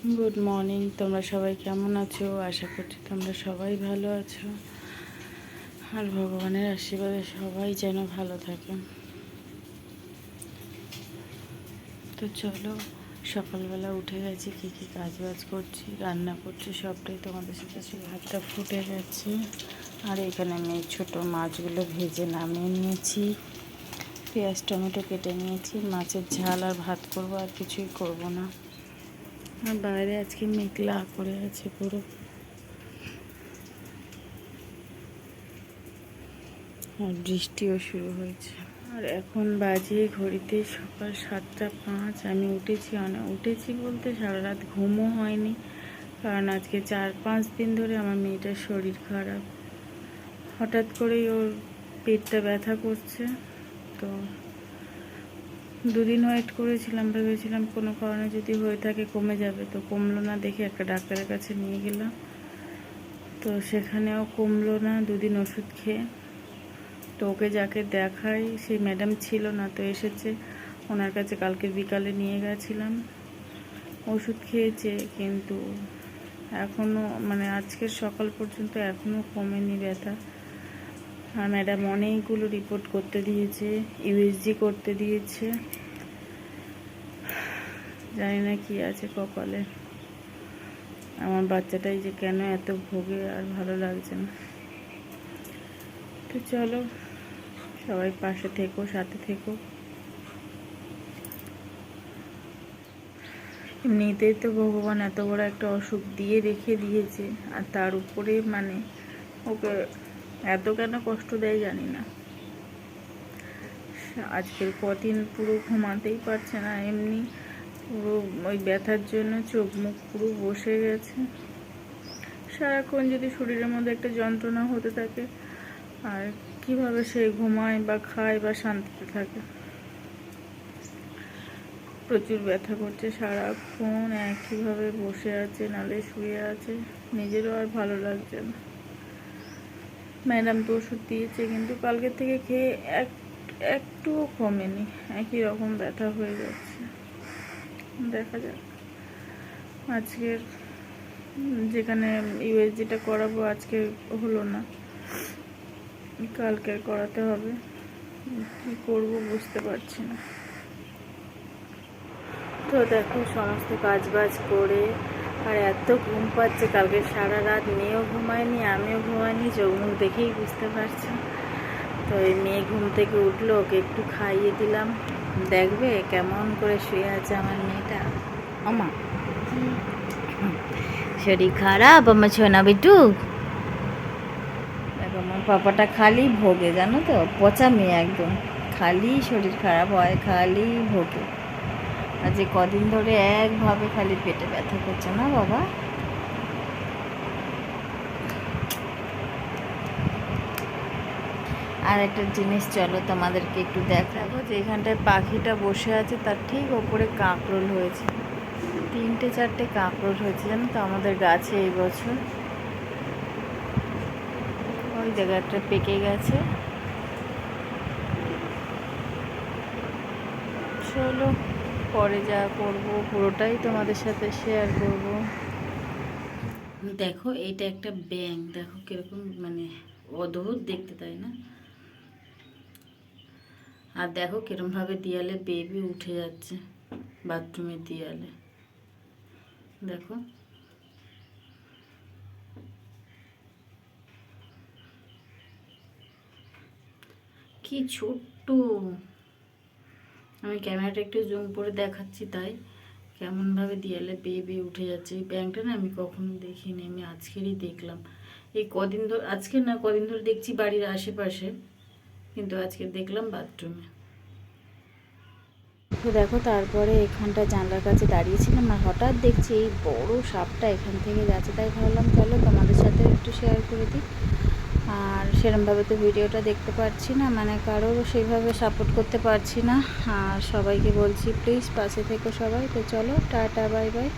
Good morning তোমরা সবাই কেমন আছো? আশা করছি তোমরা সবাই ভালো আছো। আর ভগবানের আশীর্বাদে সবাই যেন ভালো থাকে। তো চলো, সকালবেলা উঠে গেছি, কী কী কাজ বাজ করছি, রান্না করছি, সবটাই তোমাদের সাথে ভাতটা ফুটে গেছে। আর এখানে আমি ছোটো মাছগুলো ভেজে নামিয়ে নিয়েছি। পেঁয়াজ, টমেটো কেটে নিয়েছি, মাছের ঝাল আর ভাত করব, আর কিছুই করব না। বাইরে আজকে মেঘলা করে আছে পুরো। আর বৃষ্টিও শুরু হয়েছে। আর এখন বাজে ঘড়িতে সকাল সাতটা পাঁচ। আমি উঠেছি অনেক উঠেছি বলতে সারা রাত ঘুমও হয়নি। কারণ আজকে চার পাঁচ দিন ধরে আমার মেয়েটার শরীর খারাপ। হঠাৎ করেই ওর পেটটা ব্যথা করছে। তো দুদিন ওয়েট করেছিলাম, ভেবেছিলাম কোনো কারণে যদি হয়ে থাকে কমে যাবে। তো কমলো না দেখে একটা ডাক্তারের কাছে নিয়ে গেলাম। তো সেখানেও কমলো না, দুদিন ওষুধ খেয়ে। তো ওকে যাকে দেখাই, সেই ম্যাডাম ছিল না, তো এসেছে। ওনার কাছে কালকে বিকালে নিয়ে গেছিলাম। ওষুধ খেয়েছে, কিন্তু এখনও মানে আজকের সকাল পর্যন্ত এখনও কমেনি ব্যথা। আর ম্যাডাম অনেকগুলো রিপোর্ট করতে দিয়েছে ইউএসজি করতে দিয়েছে। জানি না কি আছে কপালে। আমার বাচ্চাটাই যে কেন এত ভোগে আর ভালো লাগছে না। তো চলো, সবাই পাশে থেকো, সাথে থেকো। এমনিতেই তো ভগবান এত বড় একটা অসুখ দিয়ে রেখে দিয়েছে, আর তার উপরে মানে ওকে এত কেন কষ্ট দেয় জানি না। আজকের কদিন পুরো ঘুমাতেই পারছে না, এমনি পুরো ওই ব্যথার জন্য চোখ মুখ পুরো বসে গেছে। সারাক্ষণ যদি শরীরের মধ্যে একটা যন্ত্রণা হতে থাকে, আর কীভাবে সে ঘুমায় বা খায় বা শান্তিতে থাকে? প্রচুর ব্যথা করছে, সারাক্ষণ একইভাবে বসে আছে, নালে শুয়ে আছে, নিজেরও আর ভালো লাগছে না। ম্যাডাম তো ওষুধ দিয়েছে, কিন্তু কালকে থেকে খেয়ে এক, একটুও কমেনি। একই রকম ব্যথা হয়ে যাচ্ছে। দেখা যাক। আজকের যেখানে ইউএসজিটা করাবো, আজকে হলো না। কালকে করাতে হবে। কি করব বুঝতে পারছি না। তো দেখো, সমস্ত কাজ বাজ করে আর এত ঘুম পাচ্ছে কালকে সারা রাত মেয়েও ঘুমায়নি আমিও ঘুমাইনি চোখ মুখ দেখেই বুঝতে পারছি। তো এই মেয়ে ঘুম থেকে উঠল ওকে একটু খাইয়ে দিলাম। দেখবে কেমন করে শুয়ে আছে আমার মেয়েটা। আমা শরীর খারাপ আমার ছোনা বিটু? দেখো আমার পাপাটা খালি ভোগে জানো তো? পচা মেয়ে একদম। খালি শরীর খারাপ হয় খালি ভোগে। আর যে কদিন ধরে একভাবে খালি পেটে ব্যথা করছে না বাবা? আর একটা জিনিস চলো তোমাদেরকে একটু দেখাবো, যে এখানটায় পাখিটা বসে আছে, তার ঠিক ওপরে কাঁকরোল হয়েছে। তিনটে চারটে কাঁকরোল হয়েছে, জানো তো আমাদের গাছে এই বছর। ওই জায়গাটা পেকে গেছে। চলো। পরে যা করব, পুরোটাই তোমাদের সাথে শেয়ার করব। দেখো এটা একটা ব্যাং দেখো কীরকম মানে অদ্ভুত দেখতে, তাই না? আর দেখো কিরমভাবে দেয়ালে বেবি উঠে যাচ্ছে বাথরুমের দেয়ালে। দেখো। কি ছোট্ট। আমি ক্যামেরাটা একটু জুম করে দেখাচ্ছি তাই। কেমনভাবে দেয়ালে বেয়ে বেয়ে উঠে যাচ্ছে। এই ব্যাংকটা না আমি কখনো দেখিনি, আমি আজকেরই দেখলাম। এই কদিন ধরে, আজকে না কদিন ধরে দেখছি বাড়ির আশেপাশে, কিন্তু আজকে দেখলাম বাথরুমে তো দেখো তারপরে এখানটা জানলার কাছে দাঁড়িয়েছিলাম আর হঠাৎ দেখছি এই বড় সাপটা এখান থেকে যাচ্ছে। তাই ভাবলাম, চলো তোমাদের সাথে একটু শেয়ার করে দিই। আর সেরমভাবে তো ভিডিওটা দেখতে পারছি না মানে কারোর সেইভাবে সাপোর্ট করতে পারছি না। আর সবাইকে বলছি প্লিজ পাশে থেকো সবাই। তো চলো, টাটা বাই বাই